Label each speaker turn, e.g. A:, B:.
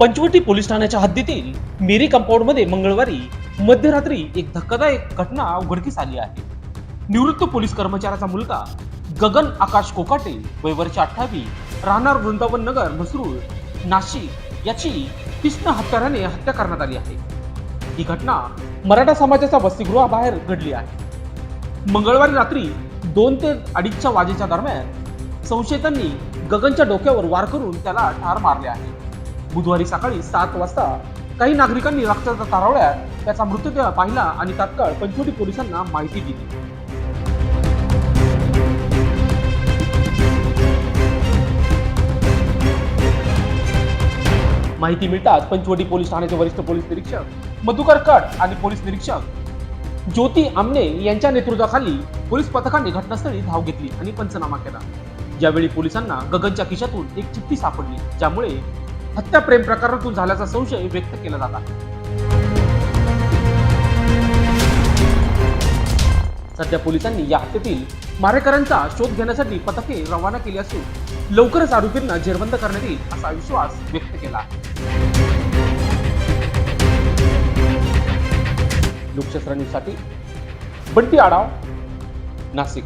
A: Panchavati police ठाण्याच्या हद्दीतील मेरी कंपाऊंडमध्ये मंगळवारी मध्यरात्री एक धक्कादायक घटना उघडकीस आली आहे. निवृत्त पोलीस कर्मचाऱ्याचा मुलगा गगन आकाश कोकाटे वय अठ्ठावी अठ्ठावीस राहणार वृंदावन नगर म्हसरूळ नाशिक याची तीक्ष्ण हत्याराने हत्या करण्यात आली आहे. ही घटना मराठा समाजाच्या वसतिगृहाबाहेर घडली आहे. मंगळवारी रात्री दोन ते अडीचच्या वाजेच्या दरम्यान संशयितांनी गगनच्या डोक्यावर वार करून त्याला ठार मारले आहे. बुधवारी सकाळी सात वाजता काही नागरिकांनी रक्ताचा तारावळ्यात त्याचा मृतदेह पाहिला आणि तात्काळ पंचवटी पोलिसांना माहिती दिली. माहिती मिळताच पंचवटी पोलीस ठाण्याचे वरिष्ठ पोलीस निरीक्षक मधुकर कट आणि पोलीस निरीक्षक ज्योती आमने यांच्या नेतृत्वाखाली पोलीस पथकाने घटनास्थळी धाव घेतली आणि पंचनामा केला. ज्यावेळी पोलिसांना गगनच्या खिशातून एक चिठ्ठी सापडली ज्यामुळे हत्या प्रेम प्रकारातून झाल्याचा संशय व्यक्त केला जात आहे. सध्या पोलिसांनी या हत्येतील मारेकऱ्यांचा शोध घेण्यासाठी पथके रवाना केली असून लवकरच आरोपींना जेरबंद करण्यात येईल असा विश्वास व्यक्त केला आहे. लोकशास्त्र न्यूजसाठी बंटी आडाव नाशिक.